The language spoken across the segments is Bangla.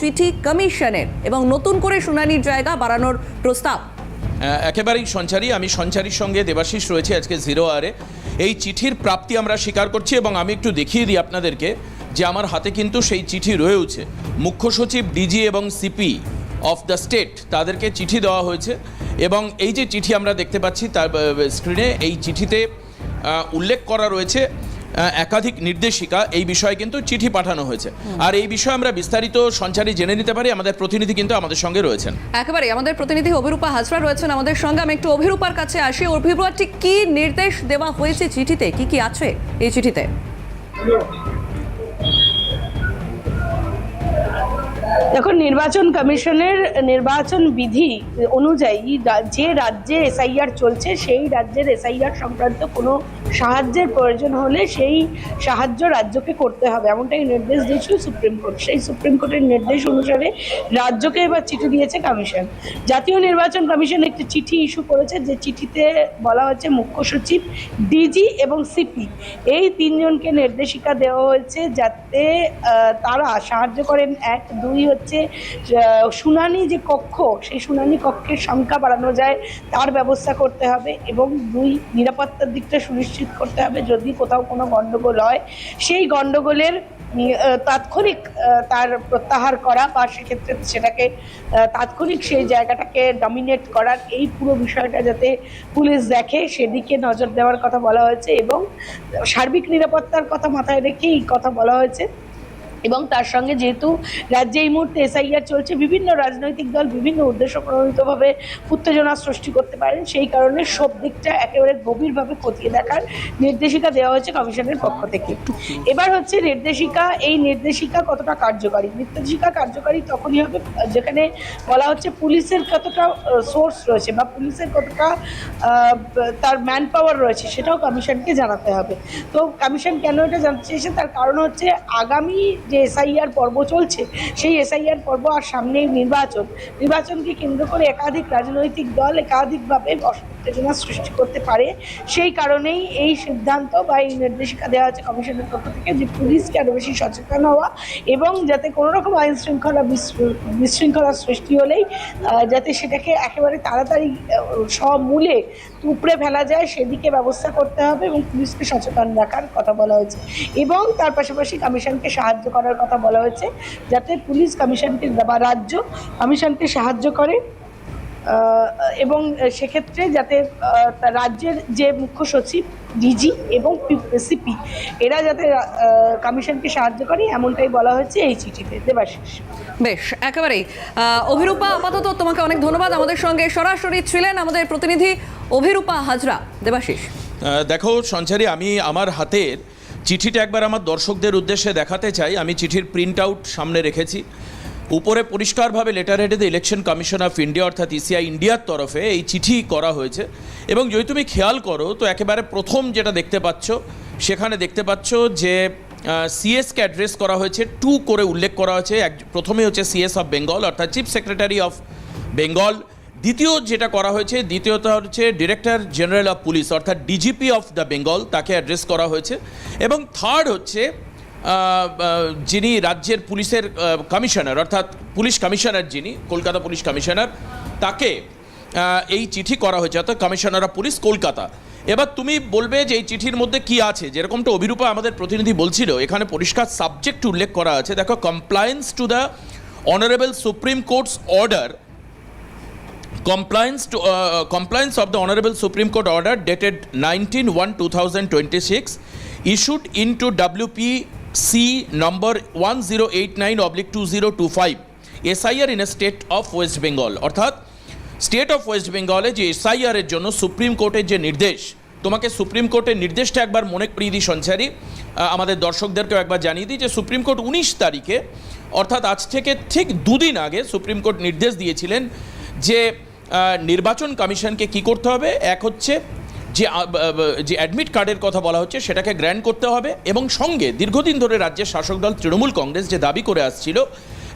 চিঠি কমিশনের এবং নতুন করে শুনানির জায়গা বাড়ানোর প্রস্তাব। একেবারেই সঞ্চারী, আমি সঞ্চারীর সঙ্গে দেবাশিস রয়েছে আজকে জিরো আরে এই চিঠির প্রাপ্তি আমরা স্বীকার করছি এবং আমি একটু দেখিয়ে দিই আপনাদেরকে যে আমার হাতে কিন্তু সেই চিঠি রয়েছে মুখ্য সচিব, ডিজি এবং সিপি অফ দ্য স্টেট তাদেরকে চিঠি দেওয়া হয়েছে এবং এই যে চিঠি আমরা দেখতে পাচ্ছি তার স্ক্রিনে এই চিঠিতে উল্লেখ করা রয়েছে। একাধিক নির্দেশিকা এই বিষয়ে কিন্তু চিঠি পাঠানো হয়েছে। আর এই বিষয়ে আমরা বিস্তারিত সঞ্চারী জেনে নিতে পারি আমাদের প্রতিনিধি কিন্তু আমাদের সঙ্গে রয়েছেন। একেবারে আমাদের প্রতিনিধি অভিরূপা হাজরা রয়েছেন আমাদের সঙ্গে। আমি একটু অভিরূপার কাছে আসি। অভিরূপা ঠিক কি নির্দেশ দেওয়া হয়েছে চিঠিতে? কি কি আছে এই চিঠিতে? দেখুন নির্বাচন কমিশনের নির্বাচন বিধি অনুযায়ী যে রাজ্যে এসআইআর চলছে সেই রাজ্যের এসআইআর সংক্রান্ত কোনো সাহায্যের প্রয়োজন হলে সেই সাহায্য রাজ্যকে করতে হবে, এমনটাই নির্দেশ দিয়েছিল সুপ্রিম কোর্ট। সেই সুপ্রিম কোর্টের নির্দেশ অনুসারে রাজ্যকে এবার চিঠি দিয়েছে কমিশন। জাতীয় নির্বাচন কমিশন একটি চিঠি ইস্যু করেছে, যে চিঠিতে বলা হচ্ছে মুখ্য সচিব, ডিজি এবং সিপি এই তিনজনকে নির্দেশিকা দেওয়া হয়েছে যাতে তারা সাহায্য করেন। এক, দুই হচ্ছে শুনানি যে কক্ষ, সেই শুনানি কক্ষের সংখ্যা বাড়ানো যায়, তার ব্যবস্থা করতে হবে এবং দুই, নিরাপত্তার দিকটা সুনিশ্চিত করতে হবে। যদি কোথাও কোনো গণ্ডগোল হয়, সেই গণ্ডগোলের তাৎক্ষণিক তার প্রত্যাহার করা বা সেক্ষেত্রে সেটাকে তাৎক্ষণিক সেই জায়গাটাকে ডমিনেট করার এই পুরো বিষয়টা যাতে পুলিশ দেখে, সেদিকে নজর দেওয়ার কথা বলা হয়েছে এবং সার্বিক নিরাপত্তার কথা মাথায় রেখে এই কথা বলা হয়েছে। এবং তার সঙ্গে যেহেতু রাজ্যে এই মুহূর্তে এসআইআর চলছে, বিভিন্ন রাজনৈতিক দল বিভিন্ন উদ্দেশ্য প্রণোদিতভাবে উত্তেজনা সৃষ্টি করতে পারেন, সেই কারণে সব দিকটা একেবারে গভীরভাবে খতিয়ে দেখার নির্দেশিকা দেওয়া হয়েছে কমিশনের পক্ষ থেকে। এবার হচ্ছে নির্দেশিকা, এই নির্দেশিকা কতটা কার্যকারী? নির্দেশিকা কার্যকারী তখনই হবে, যেখানে বলা হচ্ছে পুলিশের কতটা সোর্স রয়েছে বা পুলিশের কতটা তার ম্যান পাওয়ার রয়েছে, সেটাও কমিশনকে জানাতে হবে। তো কমিশন কেন এটা জানতে চেয়েছে? তার কারণ হচ্ছে আগামী যে এসআইআর পর্ব চলছে, সেই এসআইআর পর্ব আর সামনেই নির্বাচন। নির্বাচনকে কেন্দ্র করে একাধিক রাজনৈতিক দল একাধিকভাবে উত্তেজনা সৃষ্টি করতে পারে সেই কারণেই এই সিদ্ধান্ত বা এই নির্দেশিকা দেওয়া হচ্ছে কমিশনের পক্ষ থেকে যে পুলিশকে আরও বেশি সচেতন হওয়া এবং যাতে কোনো রকম আইন শৃঙ্খলা বিশৃ- বিশৃঙ্খলার সৃষ্টি হলেই যাতে সেটাকে একেবারে তাড়াতাড়ি আহ, সব মূলে উপড়ে ফেলা যায় সেদিকে ব্যবস্থা করতে হবে এবং পুলিশকে সচেতন রাখার কথা বলা হয়েছে। এবং তার পাশাপাশি কমিশনকে সাহায্য করার কথা বলা হয়েছে যাতে পুলিশ কমিশনকে বা রাজ্য কমিশনকে সাহায্য করে। এবং সেক্ষেত্রে যাতে রাজ্যের যে মুখ্য সচিব ডিজি এবং সিপি এরা যাতে কমিশনকে সাহায্য করে এমনটাই বলা হয়েছে এই চিঠিতে। দেবাশিস। বেশ একেবারেই। অভিরূপা আপাতত তোমাকে অনেক ধন্যবাদ। আমাদের সঙ্গে সরাসরি ছিলেন আমাদের প্রতিনিধি অভিরূপা হাজরা। দেবাশিস। দেখো সঞ্চারী আমি আমার হাতের চিঠিটা একবার আমার দর্শকদের উদ্দেশ্যে দেখাতে চাই। আমি চিঠির প্রিন্ট আউট সামনে রেখেছি। উপরে পরিষ্কারভাবে লেটার হেডে ইলেকশন কমিশন অফ ইন্ডিয়া অর্থাৎ ইসিআই ইন্ডিয়ার তরফে এই চিঠি করা হয়েছে। এবং যদি তুমি খেয়াল করো, তো একেবারে প্রথম যেটা দেখতে পাচ্ছ, সেখানে দেখতে পাচ্ছ যে সিএসকে অ্যাড্রেস করা হয়েছে টু করে উল্লেখ করা হয়েছে। এক প্রথমে হচ্ছে সিএস অফ বেঙ্গল অর্থাৎ চিফ সেক্রেটারি অফ বেঙ্গল দ্বিতীয় যেটা করা হয়েছে, দ্বিতীয়ত হচ্ছে ডিরেক্টর জেনারেল অফ পুলিশ অর্থাৎ ডিজিপি অফ দ্য বেঙ্গল তাকে অ্যাড্রেস করা হয়েছে। এবং থার্ড হচ্ছে যিনি রাজ্যের পুলিশের কমিশনার অর্থাৎ পুলিশ কমিশনার যিনি কলকাতা পুলিশ কমিশনার তাকে এই চিঠি করা হয়েছে অর্থাৎ কমিশনার অফ পুলিশ কলকাতা। এবার তুমি বলবে যে এই চিঠির মধ্যে কি আছে? যেরকমটা অভিরূপা আমাদের প্রতিনিধি বলছিল এখানে পরিষ্কার সাবজেক্ট উল্লেখ করা আছে। দেখো compliance to the honourable Supreme Court's order compliance to uh, compliance of the honorable supreme court order dated 19 1 2026 issued into wpc number 1089 oblique 2025 SIR in a state of west bengal. অর্থাৎ স্টেট অফ ওয়েস্ট বেঙ্গলে যে এসআইআর এর জন্য সুপ্রিম কোর্টের যে নির্দেশ, তোমাকে সুপ্রিম কোর্টের নির্দেশটা একবার মনে করিয়ে দিই সঞ্চারী। আমাদের দর্শকদেরকেও একবার জানিয়ে দিই যে সুপ্রিম কোর্ট উনিশ তারিখে, অর্থাৎ আজ থেকে ঠিক দুদিন আগে সুপ্রিম কোর্ট নির্দেশ দিয়েছিলেন যে নির্বাচন কমিশনকে কি করতে হবে? এক হচ্ছে যে যে অ্যাডমিট কার্ডের কথা বলা হচ্ছে, সেটাকে গ্র্যান্ড করতে হবে এবং সঙ্গে দীর্ঘদিন ধরে রাজ্যের শাসক দল তৃণমূল কংগ্রেস যে দাবি করে আসছিল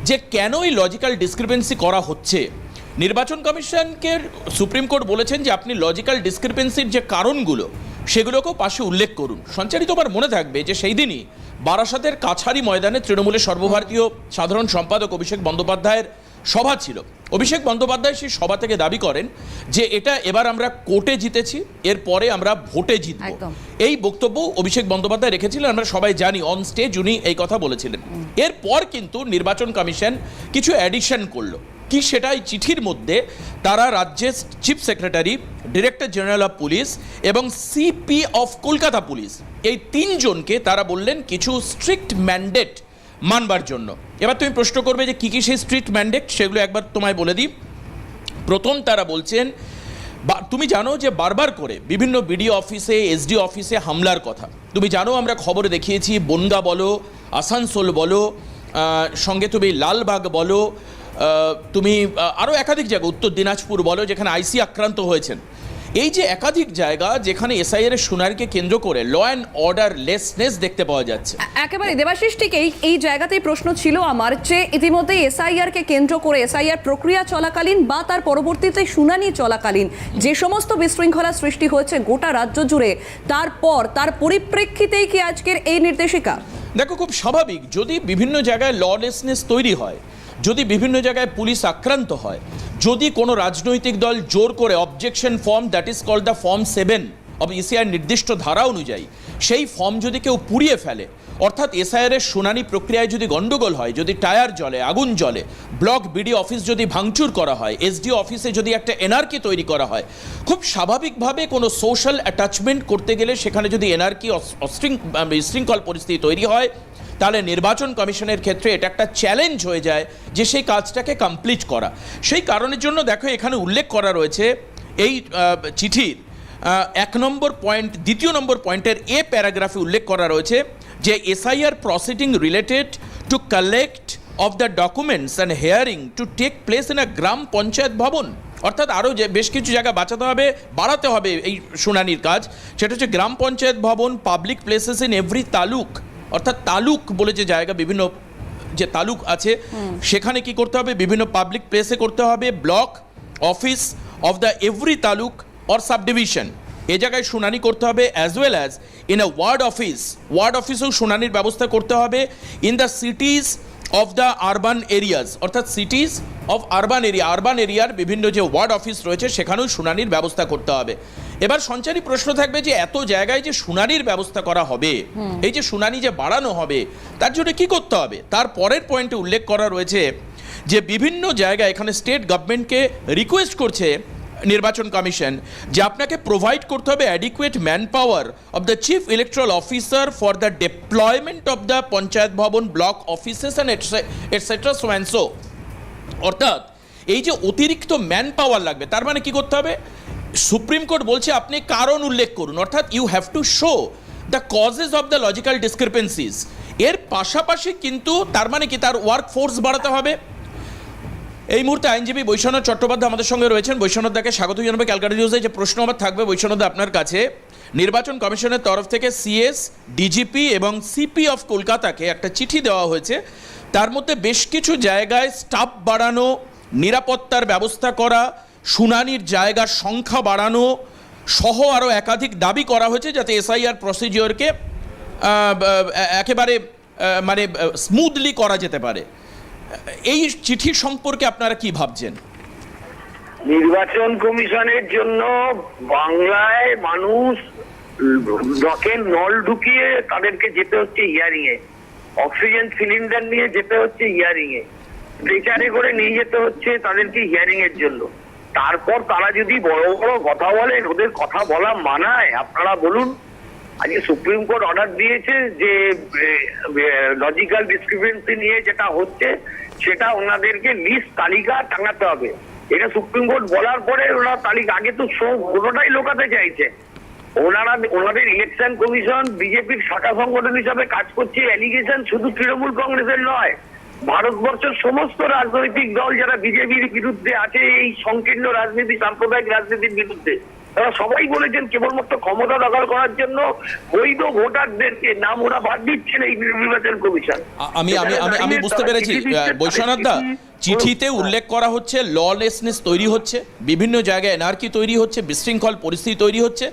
যে কেনই লজিক্যাল ডিসক্রিপেন্সি করা হচ্ছে নির্বাচন কমিশনকে সুপ্রিম কোর্ট বলেছেন যে আপনি লজিক্যাল ডিসক্রিপেন্সির যে কারণগুলো সেগুলোকেও পাশে উল্লেখ করুন। সঞ্চারিত আমার মনে থাকবে যে সেই দিনই বারাসাতের কাছারি ময়দানে তৃণমূলের সর্বভারতীয় সাধারণ সম্পাদক অভিষেক বন্দ্যোপাধ্যায়ের সভা ছিল। অভিষেক বন্দ্যোপাধ্যায় সেই সভা থেকে দাবি করেন যে এটা এবার আমরা কোর্টে জিতেছি এরপরে আমরা ভোটে জিতব। এই বক্তব্য অভিষেক বন্দ্যোপাধ্যায় রেখেছিলেন আমরা সবাই জানি অন স্টেজ উনি এই কথা বলেছিলেন। এরপর কিন্তু নির্বাচন কমিশন কিছু অ্যাডিশন করল। কি সেটা এই চিঠির মধ্যে তারা রাজ্যের chief secretary, director general of police এবং সিপি অফ কলকাতা পুলিশ এই তিনজনকে তারা বললেন কিছু স্ট্রিক্ট ম্যান্ডেট মানবার জন্য। এবার তুমি প্রশ্ন করবে যে কী কী সেই স্ট্রিক্ট ম্যান্ডেট? সেগুলো একবার তোমায় বলে দিই। প্রথম তারা বলছেন, বা তুমি জানো যে বারবার করে বিভিন্ন বিডিও অফিসে এসডি অফিসে হামলার কথা। তুমি জানো আমরা খবরে দেখিয়েছি, বনগা বলো, আসানসোল বলো সঙ্গে তুমি লালবাগ বলো তুমি আরও একাধিক জায়গা উত্তর দিনাজপুর বলো যেখানে আইসি আক্রান্ত হয়েছেন। এই যে একাধিক জায়গা যেখানে এসআইআর এর শুনানিকে কেন্দ্র করে ল অ্যান্ড অর্ডার লেসনেস দেখতে পাওয়া যাচ্ছে। একেবারে দেবাশিস ঠিক এই এই জায়গাতেই প্রশ্ন ছিল আমার যে ইতিমধ্যে এসআইআর কে কেন্দ্র করে এসআইআর প্রক্রিয়া চলাকালীন বা তার পরবর্তীতে শুনানি চলাকালীন যে সমস্ত বিশৃঙ্খলা সৃষ্টি হয়েছে গোটা রাজ্য জুড়ে তারপর তার পরিপ্রেক্ষিতেই কি আজকের এই নির্দেশিকা? দেখো খুব স্বাভাবিক যদি বিভিন্ন জায়গায় ললেসনেস তৈরি হয় যদি বিভিন্ন জায়গায় পুলিশ আক্রান্ত হয়, যদি কোনো রাজনৈতিক দল জোর করে objection form that is called the form seven of ECR নির্দিষ্ট ধারা অনুযায়ী, সেই ফর্ম যদি কেউ পুড়িয়ে ফেলে, অর্থাৎ এসআইআর এর শুনানি প্রক্রিয়ায় যদি গন্ডগোল হয়, যদি টায়ার জলে আগুন জলে ব্লক বিডি অফিস যদি ভাঙচুর করা হয় এসডি অফিসে যদি একটা এনআরকি তৈরি করা হয়, খুব স্বাভাবিকভাবে কোনো সোশ্যাল অ্যাটাচমেন্ট করতে গেলে সেখানে যদি এনআরকি বিশৃঙ্খল পরিস্থিতি তৈরি হয় তাহলে নির্বাচন কমিশনের ক্ষেত্রে এটা একটা চ্যালেঞ্জ হয়ে যায় যে সেই কাজটাকে কমপ্লিট করা। সেই কারণের জন্য দেখো এখানে উল্লেখ করা রয়েছে এই চিঠির এক নম্বর পয়েন্ট দ্বিতীয় নম্বর পয়েন্টের এ প্যারাগ্রাফে উল্লেখ করা রয়েছে যে SIR proceeding related to collect of the documents and hearing to take place in a গ্রাম পঞ্চায়েত ভবন অর্থাৎ আরও যে বেশ কিছু জায়গা বাঁচাতে হবে, বাড়াতে হবে এই শুনানির কাজ। সেটা হচ্ছে গ্রাম পঞ্চায়েত ভবন public places in every taluk অর্থাৎ তালুক বলে যে জায়গা বিভিন্ন যে তালুক আছে সেখানে কি করতে হবে? বিভিন্ন পাবলিক প্লেসে করতে হবে block office of the every taluk or subdivision এ জায়গায় শুনানি করতে হবে as well as in a ward office ward অফিসেও শুনানির ব্যবস্থা করতে হবে। In the cities of the urban areas অর্থাৎ cities of urban area urban এরিয়ার বিভিন্ন যে ওয়ার্ড অফিস রয়েছে সেখানেও শুনানির ব্যবস্থা করতে হবে। এবার সঞ্চারী প্রশ্ন থাকবে যে এত জায়গায় যে শুনানির ব্যবস্থা করা হবে এই যে শুনানি যে বাড়ানো হবে তার জন্য কি করতে হবে? তার পরের পয়েন্টে উল্লেখ করা রয়েছে যে বিভিন্ন জায়গায় এখানে স্টেট গভর্নমেন্টকে রিকোয়েস্ট করছে নির্বাচন কমিশন, যে আপনাকে প্রোভাইড করতে হবে adequate man power of the chief electoral officer for the deployment of the panchayat ভবন block offices and etcetera so and so অর্থাৎ, এই যে অতিরিক্ত ম্যান পাওয়ার লাগবে, তার মানে কি করতে হবে? সুপ্রিম কোর্ট বলছে আপনি কারণ উল্লেখ করুন, অর্থাৎ you have to show the causes of the logical discrepancies এর পাশাপাশি কিন্তু তার মানে কি? তার ওয়ার্ক ফোর্স বাড়াতে হবে। এই মুহূর্তে আইনজীবী বৈশ্বনাথ চট্টোপাধ্যায় আমাদের সঙ্গে রয়েছেন। বৈশ্বনাথদাকে স্বাগত জানাবে ক্যালকাটা নিউজে। যে প্রশ্ন আমার থাকবে বৈশ্বনাথদা আপনার কাছে। নির্বাচন কমিশনের তরফ থেকে সিএস, ডিজিপি এবং সিপি অফ কলকাতাকে একটা চিঠি দেওয়া হয়েছে। তার মধ্যে বেশ কিছু জায়গায় স্টাফ বাড়ানো, নিরাপত্তার ব্যবস্থা করা, শুনানির জায়গার সংখ্যা বাড়ানো সহ আরও একাধিক দাবি করা হয়েছে যাতে এসআইআর প্রসিজিওরকে একেবারে মানে স্মুথলি করা যেতে পারে। এই চিঠি সম্পর্কে আপনারা কি ভাবছেন? নির্বাচন কমিশনের জন্য বাংলায় মানুষ ডকের নল ঢুকিয়ে তাদেরকে যেতে হচ্ছে হিয়ারিং এ অক্সিজেন সিলিন্ডার নিয়ে যেতে হচ্ছে হিয়ারিং এ স্ট্রেচারে করে নিয়ে যেতে হচ্ছে তাদেরকে হিয়ারিং এর জন্য। তারপর তারা যদি বড় বড় কথা বলেন, ওদের কথা বলা মানায়। আপনারা বলুন। আজকে সুপ্রিম কোর্ট অর্ডার দিয়েছে যে লজিক্যাল ডিসক্রিপেন্সি নিয়ে যেটা হচ্ছে, সেটা ওনাদেরকে লিস্ট তালিকা টাঙাতে হবে। এটা সুপ্রিম কোর্ট বলার পরে ওরা তালিকা, আগে তো সব কোনোটাই লোকাতে চাইছে। ওনারা, ওনাদের ইলেকশন কমিশন বিজেপির শাখা সংগঠন হিসাবে কাজ করছে অ্যালিগেশন শুধু তৃণমূল কংগ্রেসের নয়। ভারতবর্ষের সমস্ত রাজনৈতিক দল যারা বিজেপির বিরুদ্ধে আছে, এই সংকীর্ণ রাজনীতি, সাম্প্রদায়িক রাজনীতির বিরুদ্ধে তারা সবাই বলেছেন কেবলমাত্র ক্ষমতা দখল করার জন্য বৈধ ভোটারদেরকে নাম ওরা বাদ দিচ্ছেন এই নির্বাচন কমিশন। আমি আমি আমি আমি বুঝতে পেরেছি। বৈশ্বনাথ দা চিঠিতে উল্লেখ করা হচ্ছে ললেসনেস তৈরি হচ্ছে বিভিন্ন জায়গায় এনআরকি তৈরি হচ্ছে বিশৃঙ্খল পরিস্থিতি তৈরি হচ্ছে।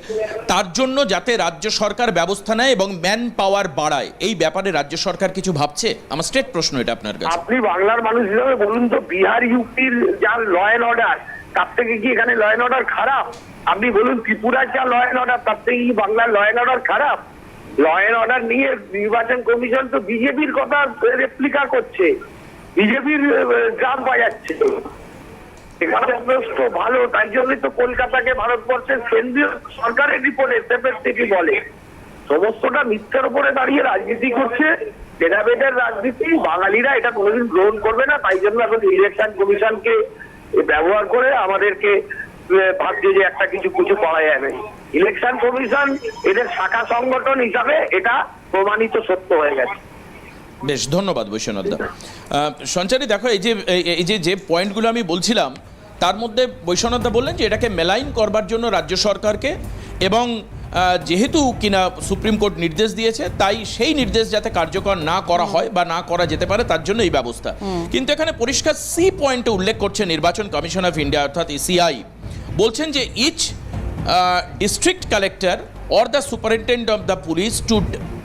তার জন্য যাতে রাজ্য সরকার ব্যবস্থা নেয় এবং ম্যান পাওয়ার বাড়ায়। এই ব্যাপারে রাজ্য সরকার কিছু ভাবছে? আমার স্ট্রেট প্রশ্ন এটা আপনার কাছে। আপনি বাংলার মানুষ হিসেবে বলুন তো বিহার ইউপির যা ল অ্যান্ড অর্ডার তার থেকে কি এখানে ল অ্যান্ড অর্ডার খারাপ? আপনি বলুন ত্রিপুরার যা ল অ্যান্ড অর্ডার তার থেকে কি বাংলার ল অ্যান্ড অর্ডার খারাপ? ল অ্যান্ড অর্ডার নিয়ে নির্বাচন কমিশন তো বিজেপির কথা রেপ্লিকা করছে। বিজেপির গ্রাম বাজাচ্ছে। ভালো, তাই জন্যই তো কলকাতাকে ভারতবর্ষের কেন্দ্রীয় সরকারের রিপোর্ট এসএফএস থেকে বলে। সমস্তটা মিথ্যার উপরে দাঁড়িয়ে রাজনীতি করছে। ভেদাভেদের রাজনীতি, বাঙালিরা এটা কোনোদিন গ্রহণ করবে না। তাই জন্য এখন ইলেকশন কমিশনকে ব্যবহার করে আমাদেরকে ভাবছে যে একটা কিছু কিছু করা যাবে। ইলেকশন কমিশন এদের শাখা সংগঠন হিসাবে এটা প্রমাণিত সত্য হয়ে গেছে। বেশ ধন্যবাদ বৈশ্বনাথ দা। সঞ্চারী দেখো এই যে এই- যে যে পয়েন্টগুলো আমি বলছিলাম তার মধ্যে বৈশ্বনাথ দা বললেন যে এটাকে মেলাইন করবার জন্য রাজ্য সরকারকে এবং আহ, যেহেতু কিনা সুপ্রিম কোর্ট নির্দেশ দিয়েছে তাই সেই নির্দেশ যাতে কার্যকর না করা হয় বা না করা যেতে পারে তার জন্য এই ব্যবস্থা। কিন্তু এখানে পরিষ্কার সি পয়েন্টে উল্লেখ করছে নির্বাচন কমিশন অফ ইন্ডিয়া অর্থাৎ ইসিআই বলছেন যে each district collector or the superintendent of the police to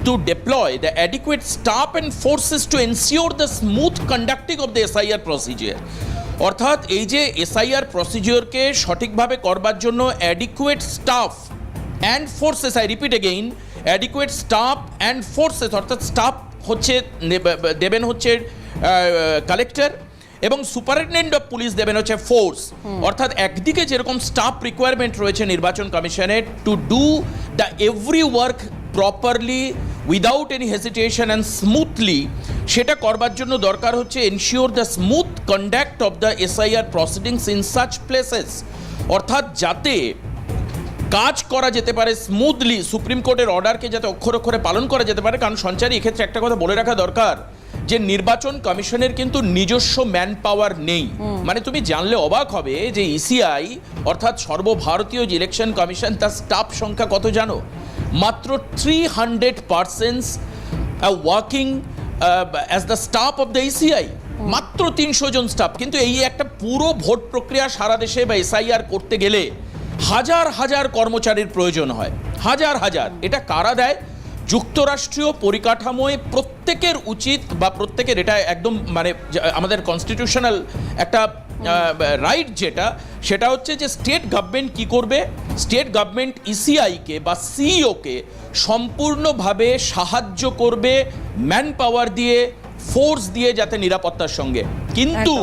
to deploy the adequate staff and forces to ensure the smooth conducting of the SIR procedure অর্থাৎ এই যে এসআইআর প্রসিজিওরকে সঠিকভাবে করবার জন্য adequate staff and forces I repeat again adequate staff and forces অর্থাৎ স্টাফ হচ্ছে দেবেন হচ্ছে কালেক্টর এবং সুপারিনটেন্ডেন্ট অফ পুলিশ দেবেন হচ্ছে ফোর্স অর্থাৎ একদিকে যেরকম স্টাফ রিকোয়ারমেন্ট রয়েছে নির্বাচন কমিশনের to do the every work properly without any hesitation and smoothly সেটা করবার জন্য দরকার হচ্ছে ensure the smooth conduct of the SIR proceedings in such places অর্থাৎ যাতে কাজ করা যেতে পারে স্মুথলি সুপ্রিম কোর্টের অর্ডারকে যাতে অক্ষর অক্ষরে পালন করা যেতে পারে কারণ সঞ্চারী এক্ষেত্রে একটা কথা বলে রাখা দরকার। যে নির্বাচন কমিশনের কিন্তু নিজস্ব ম্যান পাওয়ার নেই মানে তুমি জানলে অবাক হবে যে ইসিআই অর্থাৎ সর্বভারতীয় যে ইলেকশন কমিশন তার স্টাফ সংখ্যা কত জানো? মাত্র three hundred percents working as the staff of the ECI মাত্র তিনশো জন স্টাফ কিন্তু এই একটা পুরো ভোট প্রক্রিয়া সারা দেশে বা এসআইআর করতে গেলে হাজার হাজার কর্মচারীর প্রয়োজন হয়। হাজার হাজার। এটা কারা দেয়? যুক্তরাষ্ট্রীয় পরিকাঠামোয় প্রত্যেকের উচিত বা প্রত্যেকের এটা একদম মানে আমাদের কনস্টিটিউশনাল একটা রাইট যেটা, সেটা হচ্ছে যে স্টেট গভর্নমেন্ট কি করবে? স্টেট গভর্নমেন্ট ইসিআইকে বা সিইওকে সম্পূর্ণভাবে সাহায্য করবে ম্যান পাওয়ার দিয়ে ফোর্স দিয়ে যাতে নিরাপত্তার সঙ্গে। কিন্তু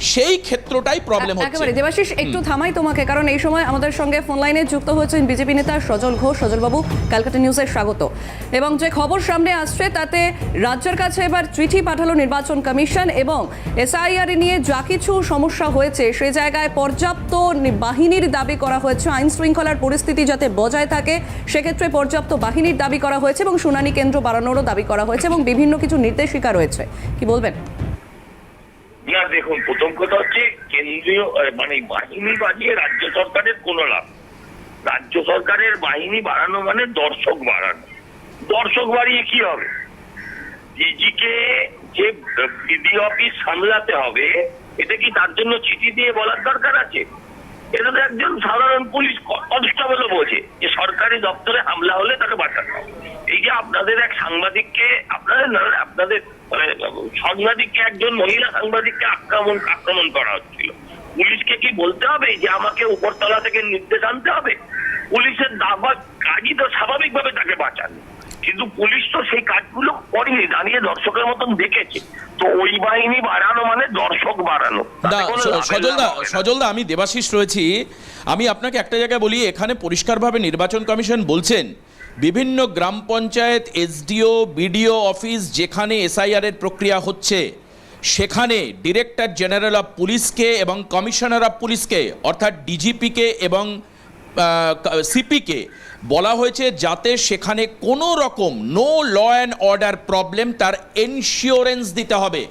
সেই ক্ষেত্রটাই প্রবলেম হচ্ছে। একেবারে। দেবাশিস একটু থামাই তোমাকে কারণ এই সময় আমাদের সঙ্গে ফোন লাইনে যুক্ত হয়েছেন বিজেপি নেতা সজল ঘোষ। সজলবাবু ক্যালকাটা নিউজে স্বাগত। এবং যে খবর সামনে আসছে তাতে রাজ্যের কাছে এবার চিঠি পাঠালো নির্বাচন কমিশন এবং এসআইআর নিয়ে যা কিছু সমস্যা হয়েছে সে জায়গায় পর্যাপ্ত বাহিনীর দাবি করা হয়েছে। আইন শৃঙ্খলার পরিস্থিতি যাতে বজায় থাকে সেক্ষেত্রে পর্যাপ্ত বাহিনীর দাবি করা হয়েছে এবং শুনানি কেন্দ্র বাড়ানোরও দাবি করা হয়েছে এবং বিভিন্ন কিছু নির্দেশিকা রয়েছে। কি বলবেন? না দেখুন, প্রথম কথা হচ্ছে কেন্দ্রীয় মানে বাহিনী বাড়িয়ে রাজ্য সরকারের কোনো লাভ রাজ্য সরকারের বাহিনী বাড়ানো মানে দর্শক বাড়ানো। দর্শক বাড়িয়ে কি হবে? ডিজিকে যে বিডি অফিস সামলাতে হবে এটা কি তার জন্য চিঠি দিয়ে বলার দরকার আছে? এটা একজন সাধারণ পুলিশ কনস্টেবলও বোঝে যে সরকারি দপ্তরে হামলা হলে তাকে হবে। এই যে আপনাদের এক সাংবাদিককে আপনাদের না আপনাদের মানে, সাংবাদিককে একজন মহিলা সাংবাদিককে আক্রমণ আক্রমণ করা হচ্ছিল। পুলিশকে কি বলতে হবে যে আমাকে উপরতলা থেকে নির্দেশ আনতে হবে? পুলিশের দাবা কাজই তো স্বাভাবিকভাবে তাকে বাঁচানো। কিন্তু পুলিশ তো সেই কাজগুলো করেনি দাঁড়িয়ে দর্শকের মতন দেখেছে। তো ওই বাহিনী বাড়ানো মানে দর্শক বাড়ানো। সজলদা। সজলদা আমি দেবাশিস রয়েছি। আমি আপনাকে একটা জায়গায় বলি এখানে পরিষ্কারভাবে নির্বাচন কমিশন বলছেন বিভিন্ন গ্রাম পঞ্চায়েত এসডিও বিডিও অফিস যেখানে এসআইআর এর প্রক্রিয়া হচ্ছে সেখানে ডিরেক্টর জেনারেল অফ পুলিশকে এবং কমিশনার অফ পুলিশকে অর্থাৎ ডিজিপিকে এবং সিপিকে বলা হয়েছে যাতে সেখানে কোনো রকম no law and order problem তার এনশিওরেন্স দিতে হবে।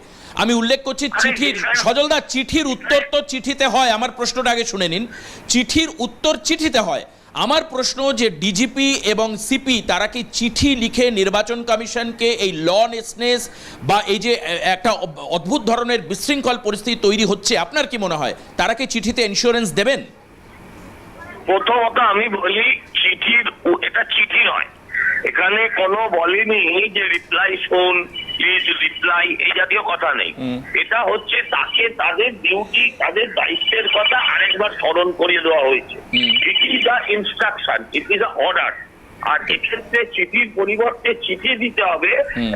আমি উল্লেখ করছি চিঠির, সজলদা, চিঠির উত্তর তো চিঠিতে হয়, আমার প্রশ্নটা আগে শুনে নিন। চিঠির উত্তর চিঠিতে হয়। আমার প্রশ্ন যে ডিজিপি এবং সিপি তারা কি চিঠি লিখে নির্বাচন কমিশনকে এই লনেসনেস বা এই যে একটা অদ্ভুত ধরনের বিশৃঙ্খল পরিস্থিতি তৈরি হচ্ছে, আপনার কি মনে হয়? তারা কি চিঠিতে ইন্স্যুরেন্স দেবেন? প্রথমত আমি বলি চিঠির এটা চিঠি নয়। এখানে কোনো বলেনি যে রিপ্লাই শোন প্লিজ রিপ্লাই এই জাতীয় কথা নেই। এটা হচ্ছে তাকে তাদের ডিউটি তাদের দায়িত্বের কথা আরেকবার স্মরণ করিয়ে দেওয়া হয়েছে। It is a instruction it is a order আর এক্ষেত্রে চিঠির পরিবর্তে চিঠি দিতে হবে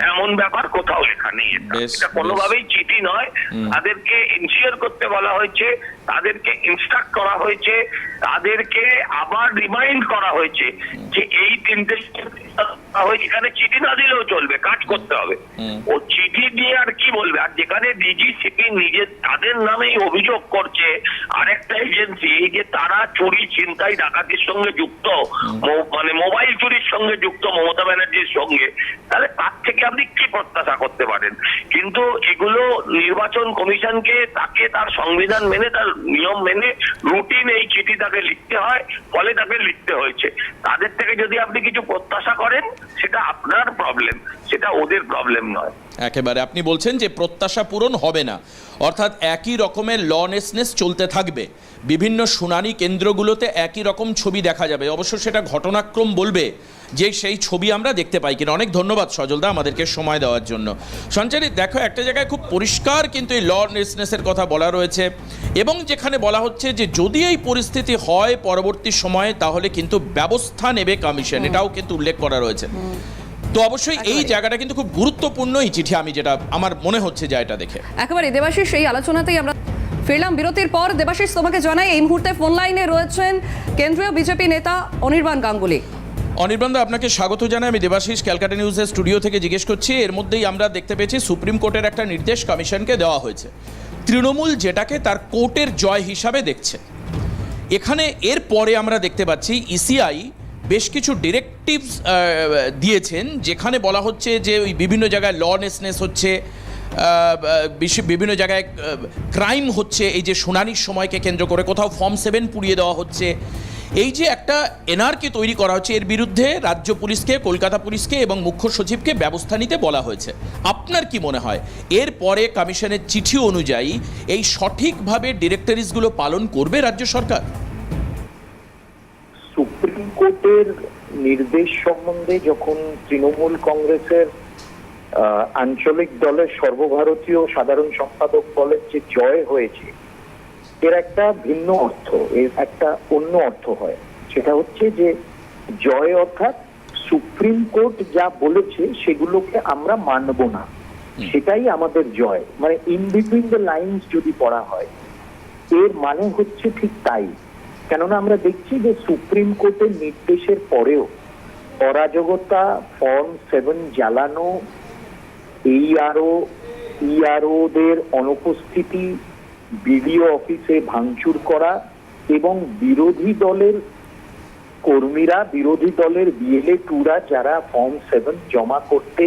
এমন ব্যাপার কোথাও লেখা নেই এটা। কোনোভাবেই চিঠি নয়। তাদেরকে ইনশিওর করতে বলা হয়েছে তাদেরকে ইনস্ট্রাক্ট করা হয়েছে তাদেরকে আবার রিমাইন্ড করা হয়েছে যে এই তিনটে এখানে চিঠি না দিলেও চলবে কাজ করতে হবে। ও চিঠি দিয়ে আর কি বলবে? আর যেখানে ডিজি সিপি নিজে তাদের নামেই অভিযোগ করছে আরেকটা এজেন্সি যে তারা চুরি ছিনতাই ডাকাতির সঙ্গে যুক্ত মানে মোবাইল চুরির সঙ্গে যুক্ত মমতা ব্যানার্জির সঙ্গে তাহলে তার থেকে আপনি কি প্রত্যাশা করতে পারেন? কিন্তু এগুলো নির্বাচন কমিশনকে তাকে তার সংবিধান মেনে, তার নিয়ম মেনে রুটিন এই চিঠি তাকে লিখতে হয়, ফলে তাকে লিখতে হয়েছে। তাদের থেকে যদি আপনি কিছু প্রত্যাশা করেন, সেটা আপনার প্রবলেম সেটা ওদের প্রবলেম নয়। একেবারে আপনি বলছেন যে প্রত্যাশা পূরণ হবে না। অর্থাৎ একই রকমের লনেসনেস চলতে থাকবে। বিভিন্ন শুনানি কেন্দ্রগুলোতে একই রকম ছবি দেখা যাবে। অবশ্য সেটা ঘটনাক্রম বলবে যে সেই ছবি আমরা দেখতে পাই কিনা। অনেক ধন্যবাদ সজলদা আমাদেরকে সময় দেওয়ার জন্য। সঞ্চারী দেখো একটা জায়গায় খুব পরিষ্কার কিন্তু এই লনেসনেসের কথা বলা রয়েছে। এবং যেখানে বলা হচ্ছে যে যদি এই পরিস্থিতি হয় পরবর্তী সময়ে তাহলে কিন্তু ব্যবস্থা নেবে কমিশন এটাও কিন্তু উল্লেখ করা রয়েছে। তো অবশ্যই এই জায়গাটা কিন্তু খুব গুরুত্বপূর্ণ এই চিঠি আমি যেটা আমার মনে হচ্ছে যা এটা দেখে। একেবারে দেবাশিস সেই আলোচনাতেই আমরা ফিরলাম। বিরতির পর দেবাশিস তোমাকে জানাই এই মুহূর্তে ফোন লাইনে রয়েছেন কেন্দ্রীয় বিজেপি নেতা অনির্বাণ গাঙ্গুলি। অনির্বাণদা আপনাকে স্বাগত জানাই। আমি দেবাশিস ক্যালকাটা নিউজের স্টুডিও থেকে জিজ্ঞেস করছি, এর মধ্যেই আমরা দেখতে পেয়েছি সুপ্রিম কোর্টের একটা নির্দেশ কমিশনকে দেওয়া হয়েছে। তৃণমূল যেটাকে তার কোর্টের জয় হিসাবে দেখছে। এখানে এর পরে আমরা দেখতে পাচ্ছি ইসিআই বেশ কিছু ডিরেক্টিভস দিয়েছেন, যেখানে বলা হচ্ছে যে ওই বিভিন্ন জায়গায় লনেসনেস হচ্ছে বিভিন্ন জায়গায় ক্রাইম হচ্ছে, এই যে শুনানির সময়কে কেন্দ্র করে কোথাও ফর্ম সেভেন পুড়িয়ে দেওয়া হচ্ছে। এই যে একটা এনআরকে তৈরি করা হচ্ছে, এর বিরুদ্ধে রাজ্য পুলিশকে, কলকাতা পুলিশকে এবং মুখ্য সচিবকে ব্যবস্থা নিতে বলা হয়েছে। আপনার কি মনে হয়? এর পরে কমিশনের চিঠি অনুযায়ী এই সঠিকভাবে ডিরেক্টরিজগুলো পালন করবে রাজ্য সরকার? সুপ্রিম কোর্টের নির্দেশ সম্বন্ধে যখন তৃণমূল কংগ্রেসের আঞ্চলিক দলের সর্বভারতীয় সাধারণ সম্পাদক বলেন যে জয় হয়েছে এর একটা ভিন্ন অর্থ এর একটা অন্য অর্থ হয়। সেটা হচ্ছে যে জয় অর্থাৎ সুপ্রিম কোর্ট যা বলেছে সেগুলোকে আমরা মানব না। সেটাই আমাদের জয়। মানে ইন বিটুইন দ্য লাইন্স যদি পড়া হয় এর মানে হচ্ছে ঠিক তাই। কেননা আমরা দেখছি যে সুপ্রিম কোর্টের নির্দেশের পরেও অরাজকতা ফর্ম সেভেন জ্বালানো এই এইআরও ইআরওদের অনুপস্থিতি বিডিও অফিসে ভাঙচুর করা এবং বিরোধী দলের কর্মীরা, বিরোধী দলের বিএলএ টুরা যারা ফর্ম সেভেন জমা করতে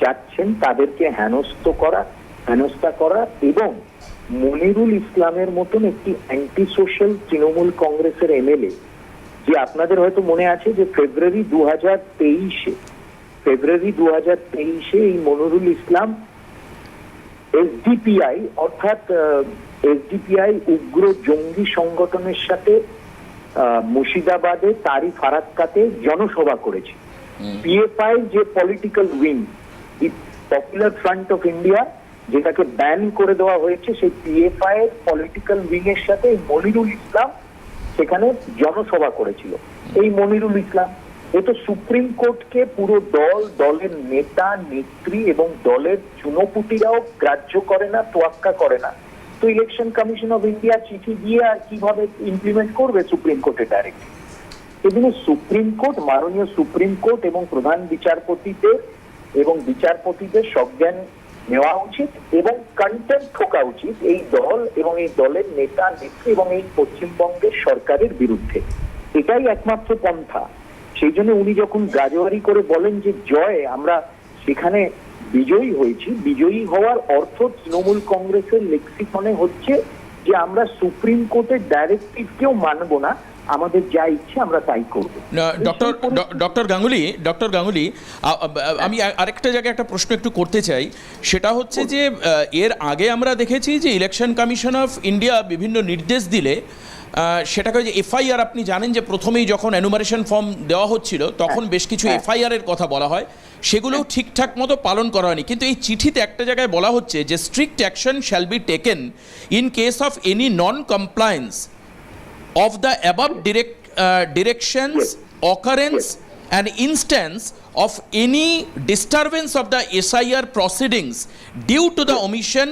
যাচ্ছেন, তাদেরকে হেনস্থ করা, হেনস্থা করা এবং মনিরুল ইসলামের মতন একটি অ্যান্টি সোশ্যাল তৃণমূল কংগ্রেসের এমএলএ যে আপনাদের হয়তো মনে আছে যে ফেব্রুয়ারি দু হাজার তেইশে ফেব্রুয়ারি দু হাজার তেইশে এই মনিরুল ইসলাম এসডিপিআই অর্থাৎ এসডিপিআই উগ্র জঙ্গি সংগঠনের সাথে মুর্শিদাবাদে তারি ফারাক্কাতে জনসভা করেছে। পিএফআই যে political wing popular front of India যেটাকে ব্যান করে দেওয়া হয়েছে সেই পিএফআই এর পলিটিক্যাল উইং এর সাথে মনিরুল ইসলাম সেখানে জনসভা করেছিল। এই মনিরুল ইসলাম এ তো সুপ্রিম কোর্টকে পুরো দল দলের নেতা নেত্রী এবং দলের চুনোপুটিরাও গ্রাহ্য করে না তোয়াক্কা করে না। তো ইলেকশন কমিশন অফ ইন্ডিয়া চিঠি দিয়ে আর কীভাবে ইমপ্লিমেন্ট করবে সুপ্রিম কোর্টের ডাইরেক্ট এদিকে সুপ্রিম কোর্ট মাননীয় সুপ্রিম কোর্ট এবং প্রধান বিচারপতিদের এবং বিচারপতিদের সজ্ঞান নেওয়া উচিত এবং কন্টেন্ট ঠোকা উচিত এই দল এবং এই দলের নেতা, নেত্রী এবং এই পশ্চিমবঙ্গের সরকারের বিরুদ্ধে। এটাই একমাত্র পন্থা। সেই জন্য উনি যখন গাজোয়ারি করে বলেন যে, জয়, আমরা সেখানে বিজয়ী হয়েছি। বিজয়ী হওয়ার অর্থ তৃণমূল কংগ্রেসের লেক্সিকনে হচ্ছে যে আমরা সুপ্রিম কোর্টের ডাইরেক্টিভকেও মানব না। আমাদের যা ইচ্ছে আমরা তাই করব। Doctor doctor Ganguly doctor Ganguly আমি আরেকটা জায়গায় একটা প্রশ্ন একটু করতে চাই। সেটা হচ্ছে যে এর আগে আমরা দেখেছি যে ইলেকশন কমিশন অফ ইন্ডিয়া বিভিন্ন নির্দেশ দিলে আহ, সেটাকে যে এফআইআর আপনি জানেন যে প্রথমেই যখন অ্যানুমারেশন ফর্ম দেওয়া হচ্ছিল তখন বেশ কিছু হ্যাঁ। এফআইআর এর কথা বলা হয়। সেগুলোও ঠিকঠাক মতো পালন করা হয়নি। কিন্তু এই চিঠিতে একটা জায়গায় বলা হচ্ছে যে strict action shall be taken in case of any non compliance of the above direc directions occurrence and instance of any disturbance of the S I R proceedings due to the omission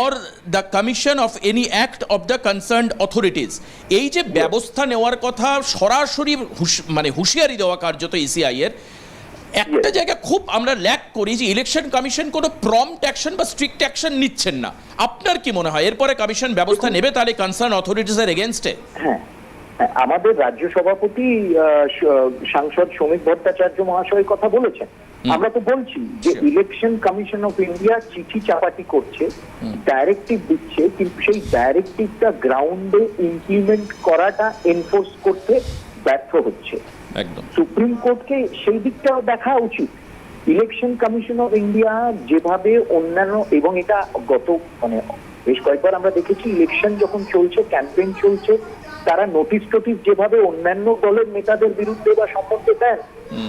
or the commission of any act of the concern authorities এই যে ব্যবস্থা নেওয়ার কথা সরাসরি মানে হুঁশিয়ারি দেওয়া কার্যত এসিআইয়ের একটা জায়গা খুব আমরা ল্যাক করি যে ইলেকশন কমিশন কোনো প্রম্পট অ্যাকশন বা স্ট্রিক্ট অ্যাকশন নিচ্ছেন না। আপনার কি মনে হয়? এরপরে কমিশন ব্যবস্থা নেবে তাহলে কনসার্ন অথরিটিসের এগেনস্টে হ্যাঁ। আমাদের রাজ্য সভাপতি সাংসদ শ্রমিক ভট্টাচার্য মহাশয় কথা বলেছেন। আমরা তো বলছি যে ইলেকশন কমিশন অফ ইন্ডিয়া চিঠি চাপাটি করছে ডাইরেক্টিভ দিচ্ছে কিন্তু সেই ডাইরেক্টিভটা গ্রাউন্ডে ইমপ্লিমেন্ট করাটা এনফোর্স করতে ব্যর্থ হচ্ছে। সুপ্রিম কোর্টকে সেই দিকটাও দেখা উচিত। ইলেকশন কমিশন অফ ইন্ডিয়া যেভাবে অন্যান্য এবং এটা গত মানে বেশ কয়েকবার আমরা দেখেছি ইলেকশন যখন চলছে ক্যাম্পেইন চলছে তারা নোটিশ টোটিস যেভাবে অন্যান্য দলের নেতাদের বিরুদ্ধে বা সম্বন্ধে দেন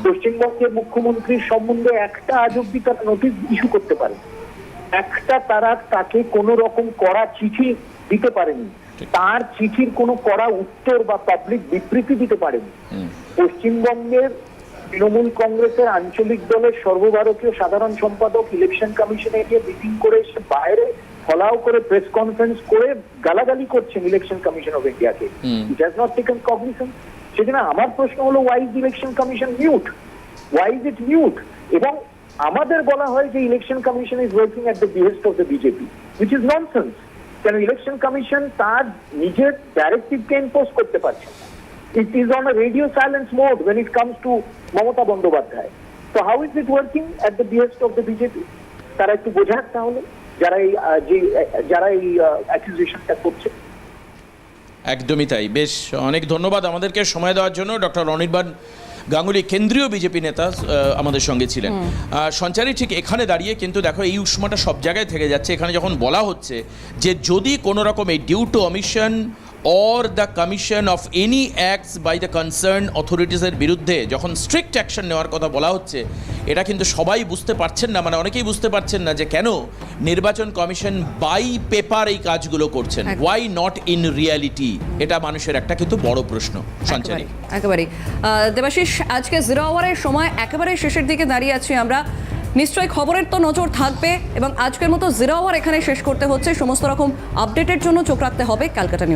পশ্চিমবঙ্গের মুখ্যমন্ত্রীর সম্বন্ধে একটা আজ অব্দি তারা নোটিশ ইস্যু করতে পারে একটা তারা তাকে কোনো রকম কড়া চিঠি দিতে পারেনি। তার চিঠির কোনো কড়া উত্তর বা পাবলিক বিবৃতি দিতে পারেনি। পশ্চিমবঙ্গের তৃণমূল কংগ্রেসের আঞ্চলিক দলের সর্বভারতীয় সাধারণ সম্পাদক ইলেকশন কমিশনে গিয়ে মিটিং করে এসে বাইরে ফলাও করে প্রেস কনফারেন্স করে গালাগালি করছেন ইলেকশন কমিশন অফ ইন্ডিয়াকে it has not taken cognition সেখানে আমার প্রশ্ন হলো why is election commission mute why is it mute এবং আমাদের বলা হয় যে election commission is working at the behest of the BJP which is nonsense কেন ইলেকশন কমিশন তার নিজের ডাইরেক্টিভকে এনফোর্স করতে পারছে না। It is on a radio silence mode when it comes to Mamata Bandyopadhyay. So how is it working at the behest of the তারা একটু বোঝাক তাহলে, যারা এই যে, যারা এই অ্যাকিউজেশনটা করছে। একদমই তাই। বেশ, অনেক ধন্যবাদ আমাদেরকে সময় দেওয়ার জন্য। ডক্টর অনির্বাণ গাঙ্গুলি কেন্দ্রীয় বিজেপি নেতা আমাদের সঙ্গে ছিলেন। সঞ্চারী ঠিক এখানে দাঁড়িয়ে কিন্তু দেখো এই উষ্মাটা সব জায়গায় থেকে যাচ্ছে। এখানে যখন বলা হচ্ছে যে যদি কোনো রকম এই due to omission or the commission of any acts by the concern অথরিটিসের বিরুদ্ধে যখন স্ট্রিক্ট অ্যাকশন নেওয়ার কথা বলা হচ্ছে এটা কিন্তু সবাই বুঝতে পারছেন না মানে অনেকেই বুঝতে পারছেন না যে কেন নির্বাচন কমিশন বাই পেপার এই কাজগুলো করছেন। ওয়াই নট ইন রিয়ালিটি এটা মানুষের একটা কিন্তু বড় প্রশ্ন সঞ্চারী। একেবারে দেবাশিস আজকে জিরো আওয়ারের সময় একেবারে শেষের দিকে দাঁড়িয়ে আছি আমরা। নিশ্চয়ই খবরের তো নজর থাকবে এবং আজকের মতো জিরো আওয়ার এখানে শেষ করতে হচ্ছে। সমস্ত রকম আপডেটের জন্য চোখ রাখতে হবে ক্যালকাটা নিউজ